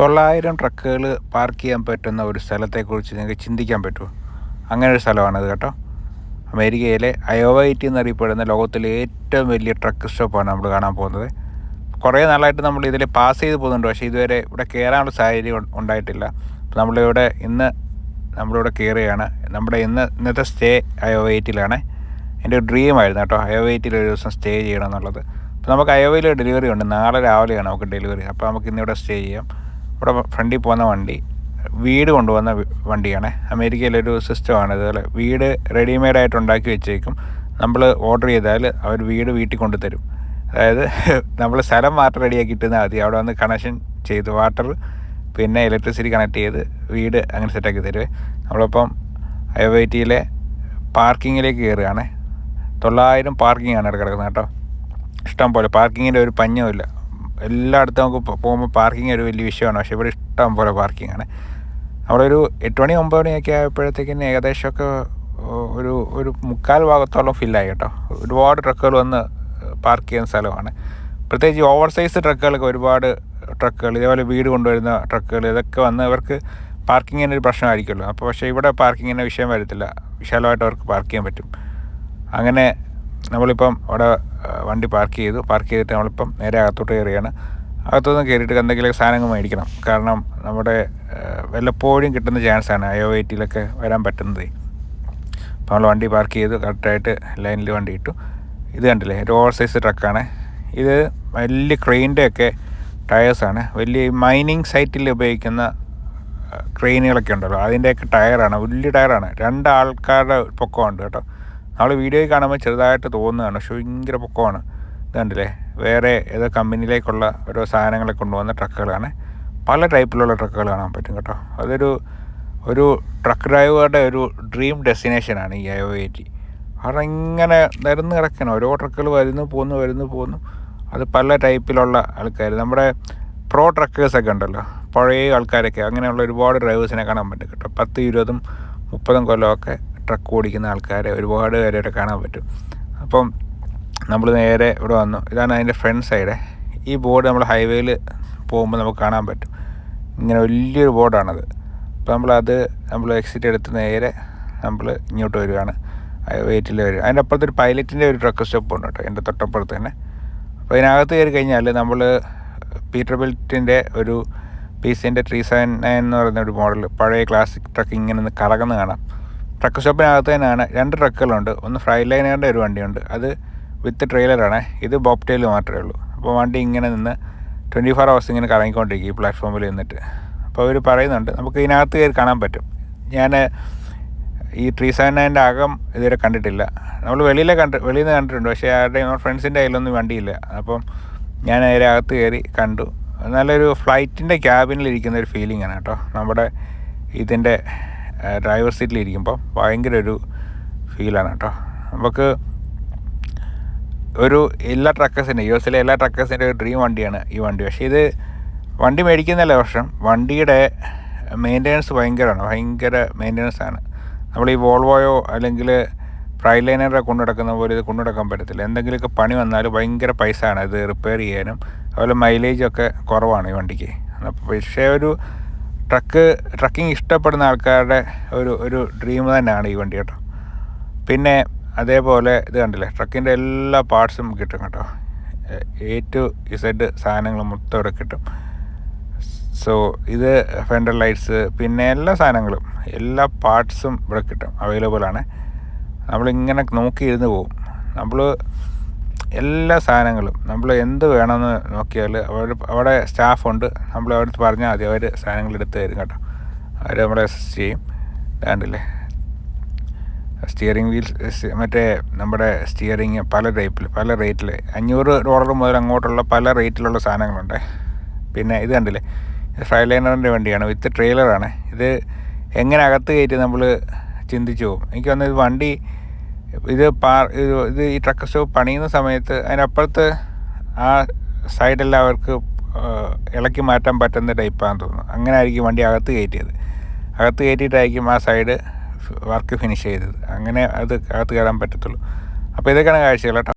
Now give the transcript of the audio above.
തൊള്ളായിരം ട്രക്കുകൾ പാർക്ക് ചെയ്യാൻ പറ്റുന്ന ഒരു സ്ഥലത്തെക്കുറിച്ച് നിങ്ങൾക്ക് ചിന്തിക്കാൻ പറ്റുമോ? അങ്ങനെ ഒരു സ്ഥലമാണത് കേട്ടോ. അമേരിക്കയിലെ അയോവൈറ്റി എന്നറിയപ്പെടുന്ന ലോകത്തിലെ ഏറ്റവും വലിയ ട്രക്ക് സ്റ്റോപ്പാണ് നമ്മൾ കാണാൻ പോകുന്നത്. കുറേ നാളായിട്ട് നമ്മൾ ഇതിൽ പാസ് ചെയ്ത് പോകുന്നുണ്ട്. പക്ഷേ ഇതുവരെ ഇവിടെ കയറാനുള്ള സാഹചര്യം ഉണ്ടായിട്ടില്ല. നമ്മളിവിടെ ഇന്ന് നമ്മളിവിടെ കയറുകയാണ്. നമ്മുടെ ഇന്ന് ഇന്നത്തെ സ്റ്റേ അയോവൈറ്റിലാണ്. എന്റെ ഡ്രീം ആയിരുന്നു കേട്ടോ അയോവൈറ്റിൽ ഒരു ദിവസം സ്റ്റേ ചെയ്യണം എന്നുള്ളത്. അപ്പോൾ നമുക്ക് അയോവയിൽ ഡെലിവറി ഉണ്ട്. നാളെ രാവിലെയാണ് നമുക്ക് ഡെലിവറി അപ്പോൾ നമുക്ക് ഇന്നിവിടെ സ്റ്റേ ചെയ്യാം. ഇവിടെ ഫ്രണ്ടിൽ പോകുന്ന വണ്ടി വീട് കൊണ്ടുവന്ന വണ്ടിയാണ്. അമേരിക്കയിലൊരു സിസ്റ്റമാണ്. ഇതുപോലെ വീട് റെഡിമെയ്ഡ് ആയിട്ട് ഉണ്ടാക്കി വെച്ചേക്കും. നമ്മൾ ഓർഡർ ചെയ്താൽ അവർ വീട് വീട്ടിൽ കൊണ്ടുതരും. അതായത് നമ്മൾ സ്ഥലം വാട്ടർ റെഡിയാക്കി ഇട്ടുന്നാൽ മതി. അവിടെ വന്ന് കണക്ഷൻ ചെയ്ത് വാട്ടർ പിന്നെ ഇലക്ട്രിസിറ്റി കണക്ട് ചെയ്ത് വീട് അങ്ങനെ സെറ്റാക്കി തരുവേ. നമ്മളിപ്പം ഐ വൈ ടിയിലെ പാർക്കിങ്ങിലേക്ക് കയറുകയാണ്. തൊള്ളായിരം പാർക്കിങ്ങാണ് ഇവിടെ കിടക്കുന്നത് കേട്ടോ. ഇഷ്ടം പോലെ. പാർക്കിങ്ങിന്റെ ഒരു പഞ്ഞവുമില്ല എല്ലായിടത്തും നമുക്ക് പോകുമ്പോൾ പാർക്കിംഗ് ഒരു വലിയ വിഷയമാണ്. പക്ഷേ ഇവിടെ ഇഷ്ടം പോലെ പാർക്കിംഗ് ആണ്. അവിടെ ഒരു എട്ട് മണി ഒമ്പത് മണിയൊക്കെ ആയപ്പോഴത്തേക്കിന് ഏകദേശമൊക്കെ ഒരു ഒരു മുക്കാൽ ഭാഗത്തോളം ഫില്ലായി കേട്ടോ. ഒരുപാട് ട്രക്കുകൾ വന്ന് പാർക്ക് ചെയ്യുന്ന സ്ഥലമാണ്. പ്രത്യേകിച്ച് ഓവർ സൈസ് ട്രക്കുകളൊക്കെ ഒരുപാട് ട്രക്കുകൾ ഇതേപോലെ വീട് കൊണ്ടുവരുന്ന ട്രക്കുകൾ ഇതൊക്കെ വന്ന് ഇവർക്ക് പാർക്കിങ്ങിന് ഒരു പ്രശ്നമായിരിക്കുമല്ലോ. അപ്പോൾ പക്ഷേ ഇവിടെ പാർക്കിങ്ങിന് വിഷയം വരത്തില്ല. വിശാലമായിട്ട് അവർക്ക് പാർക്ക് ചെയ്യാൻ പറ്റും. അങ്ങനെ നമ്മളിപ്പം അവിടെ വണ്ടി പാർക്ക് ചെയ്തു. പാർക്ക് ചെയ്തിട്ട് നമ്മളിപ്പം നേരെ അകത്തോട്ട് കയറിയാണ് അകത്തുനിന്ന് കയറിയിട്ട് എന്തെങ്കിലും സാധനങ്ങൾ മേടിക്കണം. കാരണം നമ്മുടെ വല്ലപ്പോഴും കിട്ടുന്ന ചാൻസാണ് അയോ ടിയിലൊക്കെ വരാൻ പറ്റുന്നത്. അപ്പോൾ നമ്മൾ വണ്ടി പാർക്ക് ചെയ്തു. കറക്റ്റായിട്ട് ലൈനിൽ വണ്ടി ഇട്ടു. ഇത് കണ്ടില്ലേ? ഒരു ഓവർ സൈസ് ട്രക്കാണ്. ഇത് വലിയ ക്രെയിന്റെ ഒക്കെ ടയേഴ്സാണ്. വലിയ മൈനിങ് സൈറ്റിൽ ഉപയോഗിക്കുന്ന ക്രെയിനുകളൊക്കെ ഉണ്ടല്ലോ. അതിന്റെയൊക്കെ ടയറാണ്. വലിയ ടയറാണ്. രണ്ട് ആൾക്കാരുടെ പൊക്കമുണ്ട് കേട്ടോ. നമ്മൾ വീഡിയോ കാണുമ്പോൾ ചെറുതായിട്ട് തോന്നുകയാണ്. പക്ഷെ ഭയങ്കര പൊക്കമാണ്. ഇത് കണ്ടില്ലേ വേറെ ഏതോ കമ്പനിയിലേക്കുള്ള ഓരോ സാധനങ്ങളെ കൊണ്ടുവന്ന ട്രക്കുകളാണ്. പല ടൈപ്പിലുള്ള ട്രക്കുകൾ കാണാൻ പറ്റും കേട്ടോ. അതൊരു ഒരു ട്രക്ക് ഡ്രൈവറുടെ ഒരു ഡ്രീം ഡെസ്റ്റിനേഷനാണ് ഈ ഐ ഒ എ ടി. കാരണം ഇങ്ങനെ നിരന്ന് കിടക്കണം ഓരോ ട്രക്കുകൾ വരുന്നു പോകുന്നു വരുന്നു പോകുന്നു. അത് പല ടൈപ്പിലുള്ള ആൾക്കാർ നമ്മുടെ പ്രോ ട്രക്കേഴ്സൊക്കെ ഉണ്ടല്ലോ. പഴയ ആൾക്കാരൊക്കെ. അങ്ങനെയുള്ള ഒരുപാട് ഡ്രൈവേഴ്സിനെ കാണാൻ പറ്റും കേട്ടോ. പത്ത് ഇരുപതും മുപ്പതും കൊല്ലമൊക്കെ ട്രക്ക് ഓടിക്കുന്ന ആൾക്കാരെ ഒരുപാട് പേരെ കാണാൻ പറ്റും. അപ്പം നമ്മൾ നേരെ ഇവിടെ വന്നു. ഇതാണ് അതിന്റെ ഫ്രണ്ട് സൈഡ്. ഈ ബോർഡ് നമ്മൾ ഹൈവേയിൽ പോകുമ്പോൾ നമുക്ക് കാണാൻ പറ്റും. ഇങ്ങനെ വലിയൊരു ബോർഡാണത്. അപ്പോൾ നമ്മളത് നമ്മൾ എക്സിറ്റ് എടുത്ത് നേരെ നമ്മൾ ഇങ്ങോട്ട് വരികയാണ്. വെയിറ്റിൽ വരും അതിന്റെ അപ്പുറത്ത് ഒരു പൈലറ്റിന്റെ ഒരു ട്രക്ക് സ്റ്റോപ്പ് ഉണ്ട് കേട്ടോ. എന്റെ തൊട്ടപ്പുറത്ത് തന്നെ. അപ്പോൾ അതിനകത്ത് കയറി കഴിഞ്ഞാൽ നമ്മൾ പീറ്റർ ബിൽറ്റിന്റെ ഒരു പി സിന്റെ ത്രീ സെവൻ നയൻ എന്ന് പറയുന്ന ഒരു മോഡൽ പഴയ ക്ലാസിക് ട്രക്ക് ഇങ്ങനെ കറങ്ങുന്ന കാണാം. ട്രക്ക് സ്റ്റോപ്പിനകത്ത് തന്നെയാണ്. രണ്ട് ട്രക്കുകളുണ്ട് ഒന്ന് ഫ്രൈ ലൈനറിന്റെ ഒരു വണ്ടിയുണ്ട്. അത് വിത്ത് ട്രെയിലറാണ് ഇത് ബോബ് ബോപ്റ്റെയിൽ മാത്രമേ ഉള്ളൂ. അപ്പോൾ വണ്ടി ഇങ്ങനെ നിന്ന് ട്വന്റി ഫോർ അവേഴ്സ് ഇങ്ങനെ കറങ്ങിക്കൊണ്ടിരിക്കും ഈ പ്ലാറ്റ്ഫോമിൽ നിന്നിട്ട്. അപ്പോൾ അവർ പറയുന്നുണ്ട് നമുക്ക് ഇതിനകത്ത് കയറി കാണാൻ പറ്റും. ഞാൻ ഈ ട്രീ സെവൻ നയന്റെ അകം ഇതുവരെ കണ്ടിട്ടില്ല. നമ്മൾ വെളിയിലെ കണ്ട് വെളിയിൽ നിന്ന് കണ്ടിട്ടുണ്ട്. പക്ഷേ ആരുടെ ഫ്രണ്ട്സിന്റെ കയ്യിലൊന്നും വണ്ടിയില്ല. അപ്പം ഞാൻ നേരെ അകത്ത് കയറി കണ്ടു. നല്ലൊരു ഫ്ലൈറ്റിന്റെ ക്യാബിനിലിരിക്കുന്ന ഒരു ഫീലിംഗ് ആണ് കേട്ടോ. നമ്മുടെ ഇതിന്റെ ഡ്രൈവർ സീറ്റിലിരിക്കുമ്പോൾ ഭയങ്കര ഒരു ഫീലാണ് കേട്ടോ നമുക്ക് ഒരു എല്ലാ ട്രക്കേഴ്സിന്റെ യു എസിലെ എല്ലാ ട്രക്കേഴ്സിന്റെ ഒരു ഡ്രീം വണ്ടിയാണ് ഈ വണ്ടി. പക്ഷേ ഇത് വണ്ടി മേടിക്കുന്നല്ല വർഷം വണ്ടിയുടെ മെയിന്റനൻസ് ഭയങ്കരമാണ് ഭയങ്കര മെയിന്റനൻസ് ആണ്. നമ്മൾ ഈ വോൾവോയോ അല്ലെങ്കിൽ ഫ്രൈലൈനറെ കൊണ്ടു നടക്കുന്ന പോലെ ഇത് കൊണ്ടു നടക്കാൻ പറ്റത്തില്ല. എന്തെങ്കിലുമൊക്കെ പണി വന്നാൽ ഭയങ്കര പൈസ ആണ് ഇത് റിപ്പയർ ചെയ്യാനും അതുപോലെ മൈലേജൊക്കെ കുറവാണ് ഈ വണ്ടിക്ക്. പക്ഷേ ഒരു ട്രക്ക് ട്രക്കിംഗ് ഇഷ്ടപ്പെടുന്ന ആൾക്കാരുടെ ഒരു ഒരു ഡ്രീം തന്നെയാണ് ഈ വണ്ടി കേട്ടോ. പിന്നെ അതേപോലെ ഇത് കണ്ടില്ലേ ട്രക്കിന്റെ എല്ലാ പാർട്സും കിട്ടും കേട്ടോ. എ ടു ഇസഡ് സാധനങ്ങൾ മൊത്തം ഇവിടെ കിട്ടും. സോ ഇത് ഫെൻഡർ ലൈറ്റ്സ് പിന്നെ എല്ലാ സാധനങ്ങളും എല്ലാ പാർട്സും ഇവിടെ കിട്ടും അവൈലബിൾ ആണ്. നമ്മളിങ്ങനെ നോക്കിയിരുന്ന് പോകും നമ്മൾ എല്ലാ സാധനങ്ങളും നമ്മൾ എന്ത് വേണമെന്ന് നോക്കിയാൽ അവർ അവിടെ സ്റ്റാഫുണ്ട് നമ്മൾ അവിടുത്തെ പറഞ്ഞാൽ മതി അവർ സാധനങ്ങൾ എടുത്ത് തരും കേട്ടോ. അവർ നമ്മളെ അസിസ്റ്റ് ചെയ്യും. കണ്ടില്ലേ സ്റ്റിയറിംഗ് വീൽസ് മറ്റേ നമ്മുടെ സ്റ്റിയറിങ് പല ടൈപ്പിൽ പല റേറ്റിൽ അഞ്ഞൂറ് ഡോളർ മുതൽ അങ്ങോട്ടുള്ള പല റേറ്റിലുള്ള സാധനങ്ങളുണ്ട്. പിന്നെ ഇത് കണ്ടില്ലേ? ഇത് ഫ്രൈ ലൈനറിന്റെ വണ്ടിയാണ് വിത്ത് ട്രെയിലറാണ് ഇത് എങ്ങനെ അകത്ത് കയറ്റി നമ്മൾ ചിന്തിച്ചു പോകും? എനിക്ക് വന്നത് വണ്ടി ഇത് പാ ഇത് ഈ ട്രക്ക് സ്റ്റോപ്പ് പണിയുന്ന സമയത്ത് അതിനപ്പുറത്ത് ആ സൈഡെല്ലാം അവർക്ക് ഇളക്കി മാറ്റാൻ പറ്റുന്ന ടൈപ്പാണെന്ന് തോന്നുന്നു. അങ്ങനെ ആയിരിക്കും വണ്ടി അകത്ത് കയറ്റിയത്. അകത്ത് കയറ്റിയിട്ടായിരിക്കും ആ സൈഡ് വർക്ക് ഫിനിഷ് ചെയ്തത്. അങ്ങനെ അത് അകത്ത് കയറാൻ പറ്റത്തുള്ളൂ. അപ്പോൾ ഇതൊക്കെയാണ് കാഴ്ചകൾ. കേട്ടോ